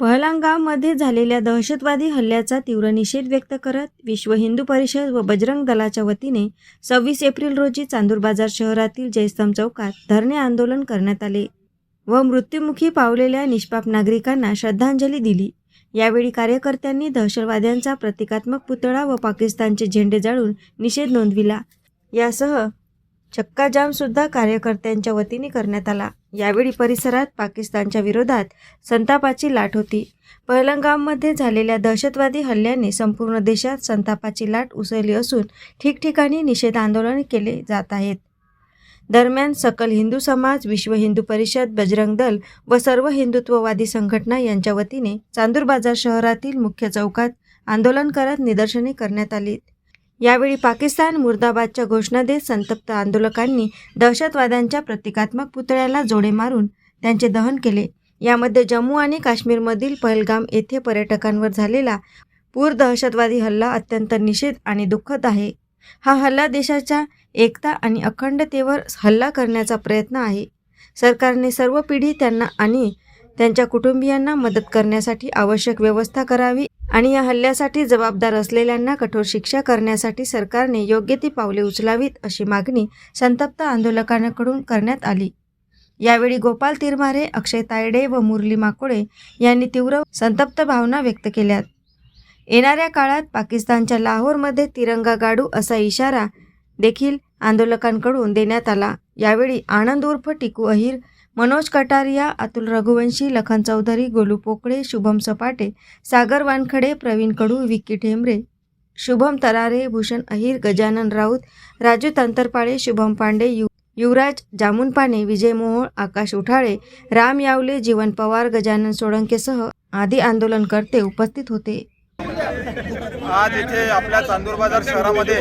पहलगाममध्ये झालेल्या दहशतवादी हल्ल्याचा तीव्र निषेध व्यक्त करत विश्व हिंदू परिषद व बजरंग दलाच्या वतीने सव्वीस एप्रिल रोजी चांदूर बाजार शहरातील जयस्तंभ चौकात धरणे आंदोलन करण्यात आले व मृत्युमुखी पावलेल्या निष्पाप नागरिकांना श्रद्धांजली दिली. यावेळी कार्यकर्त्यांनी दहशतवाद्यांचा प्रतिकात्मक पुतळा व पाकिस्तानचे झेंडे जाळून निषेध नोंदविला. यासह चक्काजामसुद्धा कार्यकर्त्यांच्या वतीने करण्यात आला. यावेळी परिसरात पाकिस्तानच्या विरोधात संतापाची लाट होती. पहलगाममध्ये झालेल्या दहशतवादी हल्ल्याने संपूर्ण देशात संतापाची लाट उसळली असून ठिकठिकाणी निषेध आंदोलन केले जात आहेत. दरम्यान सकल हिंदू समाज विश्व हिंदू परिषद बजरंग दल व सर्व हिंदुत्ववादी संघटना यांच्या वतीने चांदूर बाजार शहरातील मुख्य चौकात आंदोलन करत निदर्शने करण्यात आली. यावेळी पाकिस्तान मुर्दाबादच्या घोषणा देत संतप्त आंदोलकांनी दहशतवाद्यांच्या प्रतिकात्मक पुतळ्याला जोडे मारून त्यांचे दहन केले. यामध्ये जम्मू आणि काश्मीरमधील पहलगाम येथे पर्यटकांवर झालेला पूर दहशतवादी हल्ला अत्यंत निषेध आणि दुःखद आहे. हा हल्ला देशाच्या एकता आणि अखंडतेवर हल्ला करण्याचा प्रयत्न आहे. सरकारने सर्व पिढी त्यांना आणि त्यांच्या कुटुंबियांना मदत करण्यासाठी आवश्यक व्यवस्था करावी आणि या हल्ल्यासाठी जबाबदार असलेल्यांना कठोर शिक्षा करण्यासाठी सरकारने योग्य ती पावले उचलावीत अशी मागणी संतप्त आंदोलकांकडून करण्यात आली. यावेळी गोपाल तिरमारे अक्षय तायडे व मुरली माकोडे यांनी तीव्र संतप्त भावना व्यक्त केल्यात. येणाऱ्या काळात पाकिस्तानच्या लाहोरमध्ये तिरंगा गाडू असा इशारा देखील आंदोलकांकडून देण्यात आला. यावेळी आनंद उर्फ टिकू अहिर मनोज कटारिया अतुल रघुवंशी लखन चौधरी गोलू पोकळे शुभम सपाटे सागर वानखडे प्रवीण कडू विक्की ठेंबरे शुभम तरारे भूषण अहिर गजानन राऊत राजू तंतरपाळे शुभम पांडे यु युवराज जामुनपाने विजय मोहोळ आकाश उठाळे राम यावले जीवन पवार गजानन सोळंकेसह आदी आंदोलनकर्ते उपस्थित होते. आज येथे आपल्या चांदूर बाजार शहरामध्ये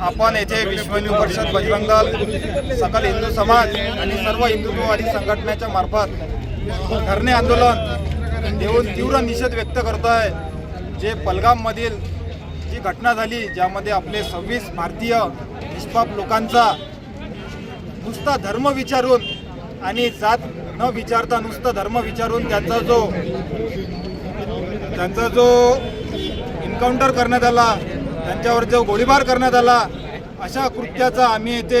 आपण येथे विश्व हिंदू परिषद बजरंग दल सकल हिंदू समाज आणि सर्व हिंदुत्ववादी संघटनेच्या मार्फत धरणे आंदोलन देऊन तीव्र निषेध व्यक्त करतो आहे जे पलगाममधील जी घटना झाली ज्यामध्ये आपले सव्वीस भारतीय निष्पाप लोकांचा नुसता धर्म विचारून आणि जात न विचारता नुसतं धर्म विचारून त्यांचा जो त्यांचा जो एन्काउंटर करण्यात आला त्यांच्यावर जो गोळीबार करण्यात आला अशा कृत्याचा आम्ही येथे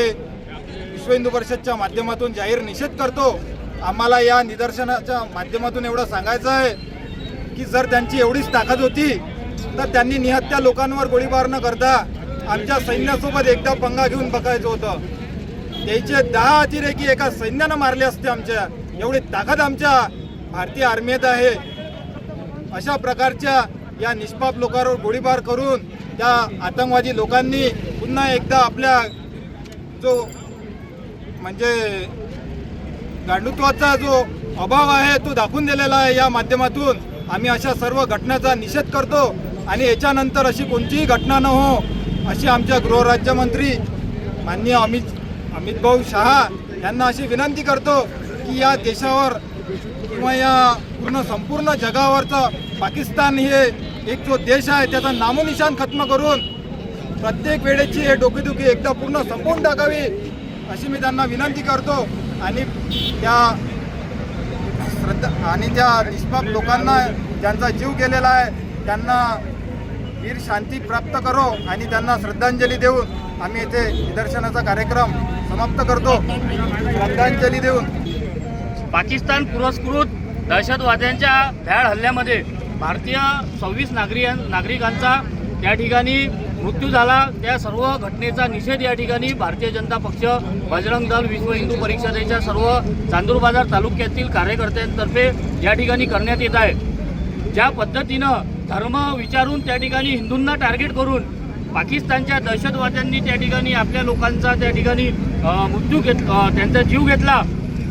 विश्व हिंदू परिषदच्या माध्यमातून जाहीर निषेध करतो. आम्हाला या निदर्शनाच्या माध्यमातून एवढं सांगायचं आहे की जर त्यांची एवढीच ताकद होती तर त्यांनी निहत्या लोकांवर गोळीबार न करता आमच्या सैन्यासोबत एकदा पंगा घेऊन बघायचं होतं. त्याचे दहा अतिरेकी एका सैन्यानं मारले असते आमच्या. एवढी ताकद आमच्या भारतीय आर्मीत आहे. अशा प्रकारच्या या निष्पाप लोकांवर गोळीबार करून त्या आतंकवादी लोकांनी पुन्हा एकदा आपल्या जो म्हणजे गांडुत्वाचा जो अभाव आहे तो दाखवून दिलेला आहे या माध्यमातून. आम्ही अशा सर्व घटनेचा निषेध करतो आणि याच्यानंतर अशी कोणतीही घटना न हो अशी आमच्या गृहराज्यमंत्री माननीय अमित अमित भाऊ शहा यांना अशी विनंती करतो की या देशावर किंवा या पूर्ण संपूर्ण जगावरचं पाकिस्तान हे एक जो देश आहे त्याचा नामोनिशान खत्म करून प्रत्येक वेळेची हे डोकेदुखी एकदा पूर्ण संपवून टाकावी अशी मी त्यांना विनंती करतो. आणि त्या श्रद्धा आणि त्या निष्पाप लोकांना ज्यांचा जीव गेलेला आहे त्यांना वीर शांती प्राप्त करो आणि त्यांना श्रद्धांजली देऊन आम्ही येथे निदर्शनाचा कार्यक्रम समाप्त करतो. श्रद्धांजली देऊन. पाकिस्तान पुरस्कृत दहशतवाद्यांच्या भ्याड हल्ल्यामध्ये भारतीय सव्वीस नागरिकां नागरिकांचा त्या ठिकाणी मृत्यू झाला. त्या सर्व घटनेचा निषेध या ठिकाणी भारतीय जनता पक्ष बजरंग दल विश्व हिंदू परिषदेच्या सर्व चांदूर बाजार तालुक्यातील कार्यकर्त्यांतर्फे या ठिकाणी करण्यात येत आहे. ज्या पद्धतीनं धर्म विचारून त्या ठिकाणी हिंदूंना टार्गेट करून पाकिस्तानच्या दहशतवाद्यांनी त्या ठिकाणी आपल्या लोकांचा त्या ठिकाणी मृत्यू घेत त्यांचा जीव घेतला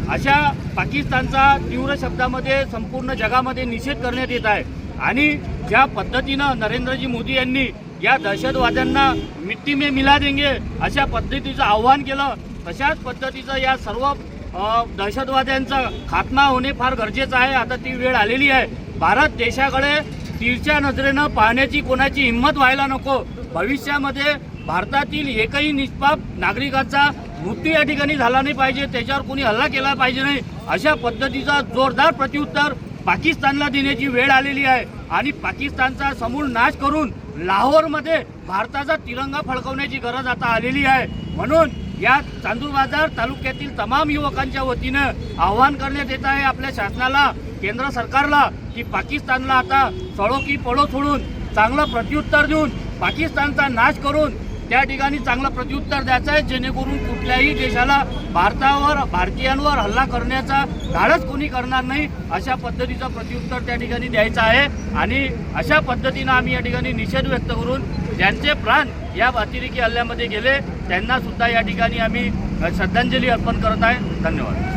अशा पाकिस्तानचा तीव्र शब्दामध्ये संपूर्ण जगामध्ये निषेध करण्यात येत आहे. आणि ज्या पद्धतीनं नरेंद्रजी मोदी यांनी या दहशतवाद्यांना मिट्टी में मिला देंगे अशा पद्धतीचं आव्हान केलं तशाच पद्धतीचं या सर्व दहशतवाद्यांचा खात्मा होणे फार गरजेचं आहे. आता ती वेळ आलेली आहे. भारत देशाकडे तीरच्या नजरेनं पाहण्याची कोणाची हिंमत व्हायला नको. भविष्यामध्ये भारतातील एकही निष्पाप नागरिकाचा मृत्यू या ठिकाणी झाला नाही पाहिजे त्याच्यावर कोणी हल्ला केला पाहिजे नाही अशा पद्धतीचा जोरदार प्रत्युत्तर पाकिस्तानला देण्याची वेळ आलेली आहे. आणि पाकिस्तानचा समूळ नाश करून लाहोरमध्ये भारताचा तिरंगा फडकवण्याची गरज आता आलेली आहे. म्हणून या चांदूर बाजार तालुक्यातील तमाम युवकांच्या वतीनं आव्हान करण्यात येत आहे आपल्या शासनाला केंद्र सरकारला की पाकिस्तानला आता सळो की पळो सोडून चांगलं प्रत्युत्तर देऊन पाकिस्तानचा नाश करून त्या ठिकाणी चांगलं प्रत्युत्तर द्यायचं आहे जेणेकरून कुठल्याही देशाला भारतावर भारतीयांवर हल्ला करण्याचा धाडस कोणी करणार नाही अशा पद्धतीचं प्रत्युत्तर त्या ठिकाणी द्यायचं आहे. आणि अशा पद्धतीनं आम्ही या ठिकाणी निषेध व्यक्त करून ज्यांचे प्राण या अतिरेकी हल्ल्यामध्ये गेले त्यांना सुद्धा या ठिकाणी आम्ही श्रद्धांजली अर्पण करत आहे. धन्यवाद.